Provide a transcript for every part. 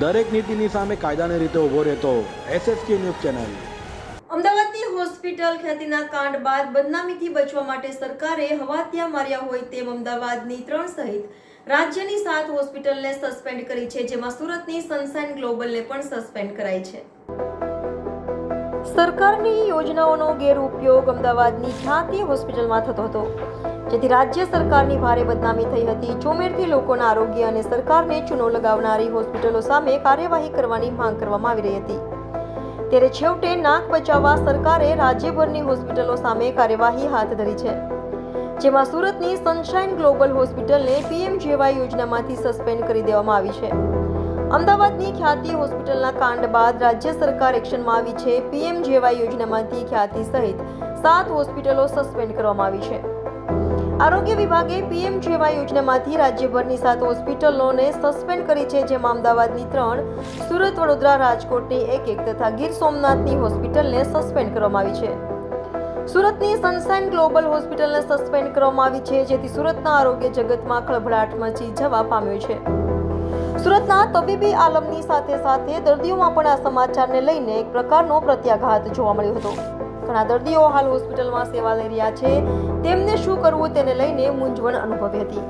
દરેક નીતિની સામે કાયદાની રીતે ઊભો રહેતો S S K news channel. અમદાવાદની હોસ્પિટલ ખ્યાતિના કાંડ બાદ બદનામીથી બચવા માટે સરકારે હવાત્યા માર્યા હોય તેમ અમદાવાદની ત્રણ સહિત રાજ્યની સાત હોસ્પિટલને સસ્પેન્ડ કરી છે, જેમાં સુરતની સનસાઇન ગ્લોબલને પણ સસ્પેન્ડ કરાઈ છે. સરકારની યોજનાઓનો ગેરઉપયોગ અમદાવાદની ખ્યાતિ હોસ્પિટલમાં થતો હતો. જેથી રાજ્ય સરકારની ભારે બદનામી થઈ હતી. ચોમેરથી લોકોના આરોગ્ય અને સરકારને ચૂનો લગાવનારી હોસ્પિટલો સામે કાર્યવાહી કરવાની માંગ કરવામાં આવી રહી હતી. ત્યારે છેવટે નાક બચાવવા સરકારે રાજ્યભરની હોસ્પિટલો સામે કાર્યવાહી હાથ ધરી છે. જેમાં સુરતની સનશાઇન ગ્લોબલ હોસ્પિટલને પીએમજેવાય યોજનામાંથી સસ્પેન્ડ કરી દેવામાં આવી છે. અમદાવાદની ખ્યાતિ હોસ્પિટલના કાંડ બાદ રાજ્ય સરકાર એક્શનમાં આવી છે. પીએમજેવાય યોજનામાંથી ખ્યાતિ સહિત સાત હોસ્પિટલો સસ્પેન્ડ કરવામાં આવી છે. આરોગ્ય વિભાગે પીએમજેવાય યોજનામાંથી રાજ્યભરની સાત હોસ્પિટલોને સસ્પેન્ડ કરી છે, જેમાં અમદાવાદની ત્રણ, સુરત, વડોદરા, રાજકોટની એક એક તથા ગીર સોમનાથની હોસ્પિટલને સસ્પેન્ડ કરવામાં આવી છે. સુરતની સનસાઇન ગ્લોબલ હોસ્પિટલને સસ્પેન્ડ કરવામાં આવી છે, જેથી સુરતના આરોગ્ય જગતમાં ખળભળાટ મચી જવા પામ્યો છે. સુરતના તબીબી આલમની સાથે સાથે દર્દીઓમાં પણ આ સમાચારને લઈને એક પ્રકારનો પ્રત્યાઘાત જોવા મળ્યો હતો. ઘણા દર્દીઓ હાલ હોસ્પિટલમાં સેવા લઈ રહ્યા છે. તેમને શું કરવું તેને લઈને મૂંઝવણ અનુભવી હતી.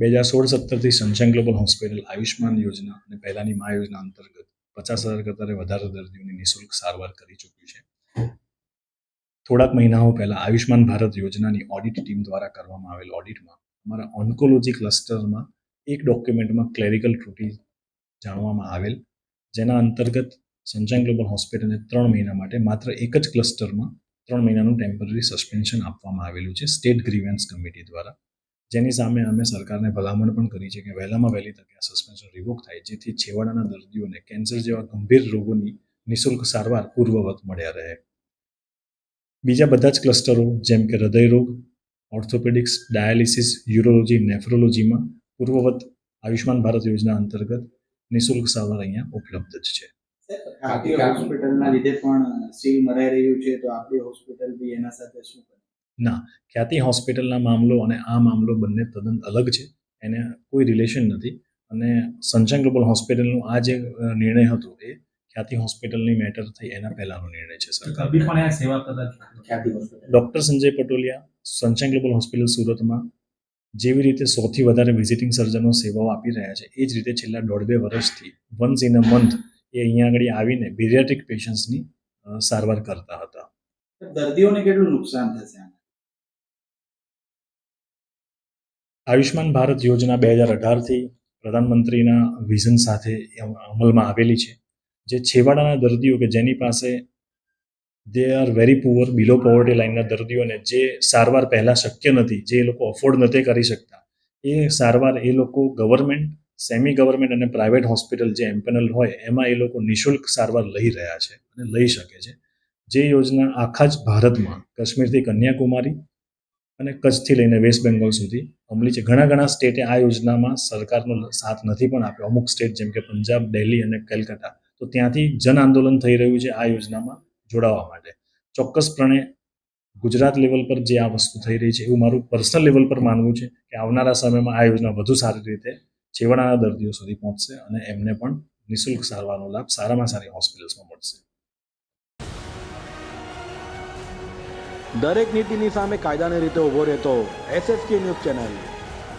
બે હજાર સોળ સત્તરથી સનશાઇન ગ્લોબલ હોસ્પિટલ આયુષ્માન યોજના અને પહેલાની મા યોજના અંતર્ગત પચાસ હજાર કરતાં વધારે દર્દીઓની નિઃશુલ્ક સારવાર કરી ચૂક્યું છે. થોડાક મહિનાઓ પહેલા આયુષ્માન ભારત યોજનાની ઓડિટ ટીમ દ્વારા કરવામાં આવેલ ઓડિટમાં અમારા ઓન્કોલોજી ક્લસ્ટરમાં એક ડોક્યુમેન્ટમાં ક્લેરિકલ ત્રુટી જાણવામાં આવેલ, જેના અંતર્ગત સનશાઇન ગ્લોબલ હોસ્પિટલને ત્રણ મહિના માટે માત્ર એક જ ક્લસ્ટરમાં ત્રણ મહિનાનું ટેમ્પરરી સસ્પેન્શન આપવામાં આવેલું છે સ્ટેટ ગ્રીવન્સ કમિટી દ્વારા. જેની સામે અમે સરકારને ભલામણ પણ કરી છે કે વહેલામાં વહેલી તકે આ સસ્પેન્શન રિવોક થાય, જેથી છેવાડાના દર્દીઓને કેન્સર જેવા ગંભીર રોગોની નિઃશુલ્ક સારવાર પૂર્વવત મળ્યા રહે. બીજા બધા જ ક્લસ્ટરો જેમ કે હૃદયરોગ ઓર્થોપેડિક્સ ડાયાલિસિસ યુરોલોજી નેફ્રોલોજીમાં પૂર્વવત આયુષ્માન ભારત યોજના અંતર્ગત નિઃશુલ્ક સારવાર અહીંયા ઉપલબ્ધ જ છે. હોસ્પિટલના લીધે પણ સીલ મરાઈ રહ્યું છે તો આપણી હોસ્પિટલ બી એના સાથે શું ના ખ્યાતિ હોસ્પિટલના મામલો અને આ મામલો બંને તદ્દન અલગ છે એને કોઈ રિલેશન નથી. અને સનશાઇન ગ્લોબલ હોસ્પિટલનું આ જે નિર્ણય હતો એ ખ્યાતિ હોસ્પિટલની મેટર થઈ એના પહેલાનો નિર્ણય છે સરકાર કભી પણ આ સેવા કરતા Khyati hospital. Doctor Sanjay Patoliya Sunshine Global hospital સુરતમાં જેવી રીતે સૌથી વધારે વિઝિટિંગ સર્જનો સેવાઓ આપી રહ્યા છે એ જ રીતે છેલ્લા દોઢ બે વર્ષથી વન્સ ઇન અ મંથ એ અહીંયા આગળ આવીને બિરિયાટિક પેશન્ટ્સની સારવાર કરતા હતા. દર્દીઓને કેટલું નુકસાન થશે આયુષ્માન ભારત યોજના બે હજાર અઢારથી પ્રધાનમંત્રીના વિઝન સાથે અમલમાં આવેલી છે જે છેવાડાના દર્દીઓ કે જેની પાસે they are very poor below poverty લાઇનના દર્દીઓને જે સારવાર પહેલાં શક્ય નથી, જે એ લોકો અફોર્ડ નથી કરી શકતા, એ સારવાર એ લોકો ગવર્મેન્ટ સેમી ગવર્મેન્ટ અને પ્રાઇવેટ હોસ્પિટલ જે એમ્પેનલ હોય, એમાં એ લોકો નિઃશુલ્ક સારવાર લઈ રહ્યા છે અને લઈ શકે છે. જે યોજના આખા જ ભારતમાં, કાશ્મીરથી કન્યાકુમારી અને કચ્છથી લઈને વેસ્ટ બેંગોલ સુધી અમલી છે. ઘણા ઘણા સ્ટેટે આ યોજનામાં સરકારનો સાથ નથી પણ આપ્યો. અમુક સ્ટેટ જેમ કે પંજાબ દિલ્હી અને કલકત્તા. તો ત્યાંથી જન આંદોલન થઈ રહ્યું છે આ યોજનામાં. જોડાવા માટે. ચોક્કસપણે ગુજરાત લેવલ પર જે આ વસ્તુ થઈ રહી છે, એવું મારું પર્સનલ લેવલ પર માનવું છે કે આવનારા સમયમાં આ યોજના વધુ સારી રીતે છેવાડાના દર્દીઓ સુધી પહોંચશે અને એમને પણ નિઃશુલ્ક સારવારનો લાભ સારામાં સારી હોસ્પિટલ્સમાં મળશે. દરેક નીતિની સામે કાયદાની રીતે ઊભો રહેતો એસએસકે ન્યૂઝ ચેનલ